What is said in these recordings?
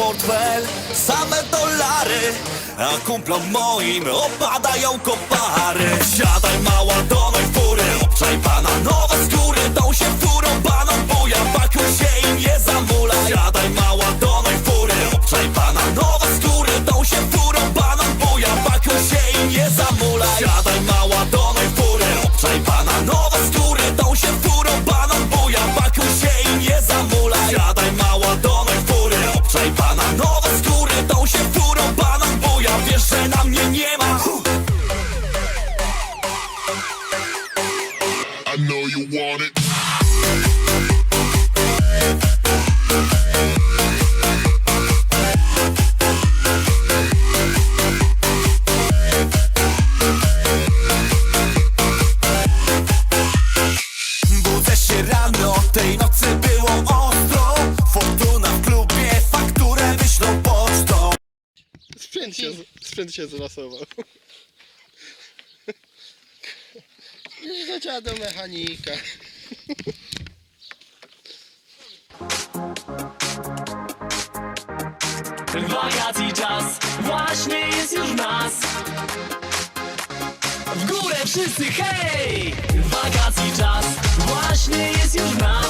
portfel, same dolary A kumplom moim opadają kopary. Siadaj mała do fury Obczaj pana nowe Sprzęt się, sprzęt się zlasował. Już leciała do mechanika. Wakacji czas, właśnie jest już nas W górę wszyscy hej! Wakacji czas, właśnie jest już nas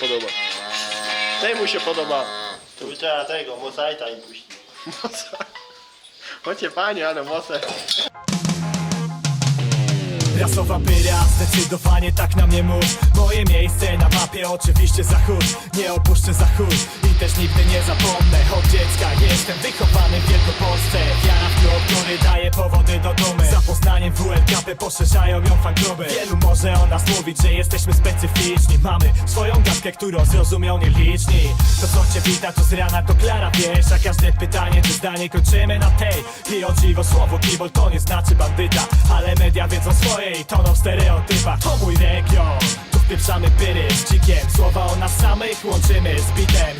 podoba. Temu się podoba. Tu trzeba tego, mozajta im puścić. Chodźcie panie, ale mocne. Rasowa pyra, zdecydowanie tak na mnie mów Moje miejsce na mapie oczywiście zachód Nie opuszczę zachód i też nigdy nie zapomnę Od dziecka jestem wychowany poszerzają ją fankluby Wielu może o nas mówić, że jesteśmy specyficzni. Mamy swoją gadkę, którą zrozumią nieliczni. To co cię wita, to z rana to Klara wiesz. A każde pytanie czy zdanie kończymy na tej. I o dziwo słowo kibol to nie znaczy bandyta. Ale media wiedzą swoje i toną w stereotypach. To mój region, tu wpieprzamy pyry z cikiem Słowa o nas samych łączymy z bitem